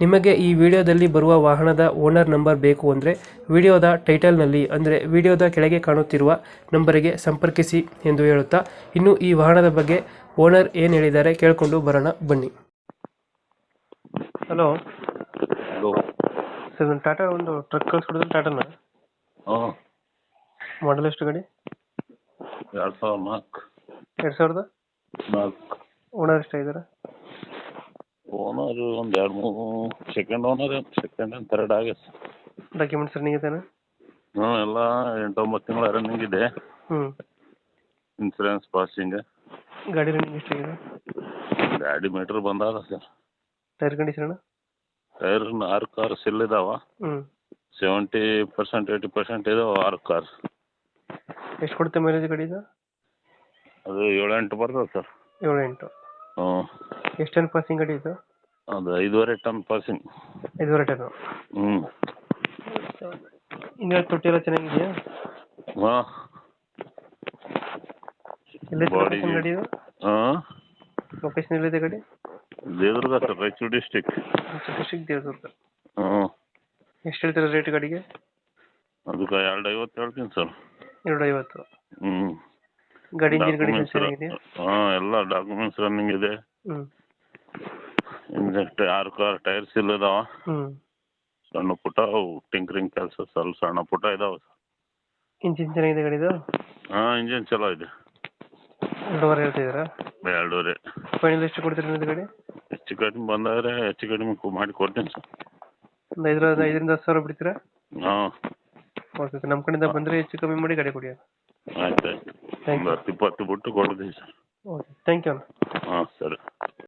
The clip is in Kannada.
ನಿಮಗೆ ಈ ವಿಡಿಯೋದಲ್ಲಿ ಬರುವ ವಾಹನದ ಓನರ್ ನಂಬರ್ ಬೇಕು ಅಂದರೆ ವಿಡಿಯೋದ ಟೈಟಲ್ನಲ್ಲಿ ಅಂದರೆ ವಿಡಿಯೋದ ಕೆಳಗೆ ಕಾಣುತ್ತಿರುವ ನಂಬರಿಗೆ ಸಂಪರ್ಕಿಸಿ ಎಂದು ಹೇಳುತ್ತಾ ಇನ್ನು ಈ ವಾಹನದ ಬಗ್ಗೆ ಓನರ್ ಏನು ಹೇಳಿದ್ದಾರೆ ಕೇಳಿಕೊಂಡು ಬರೋಣ ಬನ್ನಿ. ಹಲೋ. ಹಲೋ. ಸರ್ ಒಂದು ಟಾಟಾ ಒಂದು ಟ್ರಕ್ ಕಳಿಸ್ಕೊಡಿದ್ರೆ ಟಾಟಾನ? ಹಾಂ. ಮಾಡಲ್ ಎಷ್ಟು ಗಾಡಿ? ಎರಡು ಸಾವಿರದ ನಾಲ್ಕು. ಎರಡು ಸಾವಿರದ? ನಾಲ್ಕು. ಓನರ್ ಎಷ್ಟಾಗಿದ್ದಾರೆ? ಓನರ್ ಒಂದು ಎರಡು ಮೂರು second owner second and third ಆಗೈತೆ ಡಾಕ್ಯುಮೆಂಟ್ಸ್ ರನ್ನಿಂಗ್ ಇದ್ದಾನೆ ಹ್ಞೂ ಎಲ್ಲ ಎಂಟೊಂಬತ್ತು ತಿಂಗಳ ರನ್ನಿಂಗ್ ಇದೆ. ಹ್ಞೂ ಇನ್ಸೂರೆನ್ಸ್ ಪಾಸಿಂಗ್ ಗಾಡಿ ರನ್ನಿಂಗ್ ಎಷ್ಟಾಗಿದೆ? ಗಾಡಿ ಮೀಟ್ರ್ ಬಂದಾದ ಸರ್. ಟೈರ್ ಕಂಡೀಷನ್ ಟೈರ್ ಆರು ಕಾರ್ ಸಿಲ್ ಇದಾವ. ಹ್ಞೂ ಸೆವೆಂಟಿ ಪರ್ಸೆಂಟ್ ಏಯ್ಟಿ ಪರ್ಸೆಂಟ್ ಇದಾವ ಆರು ಕಾರ್ ಎಷ್ಟು ಕೊಡುತ್ತೆ ಮೈಲೇಜ್ ಗಾಡಿ ಇದು? ಅದು ಏಳು ಎಂಟು ಬರ್ತದೆ ಸರ್. ಏಳು ಎಂಟು ಹ್ಞೂ. ಟನ್ ಪಾಸಿಂಗ್ ಗಾಡಿ ಇದು? ಅದು ಐದೂವರೆ ಟನ್ ಪಾಸಿಂಗ್ ಐದುವರೆ ಟನ್ನು ಹ್ಞೂ. ಇನ್ನು ತೊಟ್ಟಿ ಎಲ್ಲ ಚೆನ್ನಾಗಿದೆಯಾ? ಹಾಂ ಎಲ್ಲಿ Body ಲೊಕೇಶನ್ ಗಾಡಿ ಇದು? ಹಾಂ ಲೊಕೇಶನ್ ಎಲ್ಲಿದೆ ಗಾಡಿ? Devdurga sir Raichur district district Devadurga. ಹ್ಞೂ. ಎಷ್ಟು ಹೇಳ್ತೀರಾ ರೇಟ್ ಗಾಡಿಗೆ? ಅದಕ್ಕೆ ಎರಡು ಐವತ್ತು ಹೇಳ್ತೀನಿ ಸರ್ ಎರಡು ಐವತ್ತು. ಹ್ಞೂ. ಗಾಡಿ ಇಂಜಿನ್ ಕಂಡೀಷನ್ ಹಾ ಹಾ ಎಲ್ಲ ಡಾಕ್ಯುಮೆಂಟ್ಸ್ ರನ್ನಿಂಗ್ ಇದೆ. ಇಂಜೆಕ್ಟ್ ಆರು ಕಾರ್ ಟೈರ್ಸ್ ಇಲ್ಲ ಇದಾವ. ಹಾ ಸಣ್ಣ ಪುಟ್ಟ ಅವು ಟಿಂಕರಿಂಗ್ ಕೆಲಸ ಸ್ವಲ್ಪ ಸಣ್ಣ ಪುಟ್ಟ ಇದಾವ. ಇಂಜಿನ್ ಚೆನ್ನಾಗಿದೆ ಗಾಡಿದು? ಹಾ ಇಂಜಿನ್ ಚಲೋ ಇದೆ. ಎರಡೂವರೆ ಹೇಳ್ತಿದ್ದೀರಾ? ಎರಡೂವರೆ. ಫೈನಲ್ ಎಷ್ಟು ಕೊಡ್ತೀರಿ ನಿಮ್ಮದು ಗಾಡಿ? ಹೆಚ್ಚು ಕಡಿಮೆ ಬಂದಾದ್ರೆ ಹೆಚ್ಚು ಕಡಿಮೆ ಕು- ಮಾಡಿ ಕೊಡ್ತೀನಿ ಸರ್. ಒಂದು ಐದರಿಂದ ಐದರಿಂದ ಹತ್ತು ಸಾವಿರ ಬಿಡ್ತೀರಾ? ಹಾಂ. ಓಕೆ ನಮ್ಮ ಕಡೆಯಿಂದ ಬಂದರೆ ಹೆಚ್ಚು ಕಮ್ಮಿ ಮಾಡಿ ಗಾಡಿ ಕೊಡಿ ಆಯ್ತು ಆಯ್ತು. ಒಂದು ಹತ್ತು ಇಪ್ಪತ್ತು ಬಿಟ್ಟು ಕೊಡ್ತೀನಿ ಸರ್. ಓಕೆ ಥ್ಯಾಂಕ್ ಯು ಹಾಂ ಸರಿ.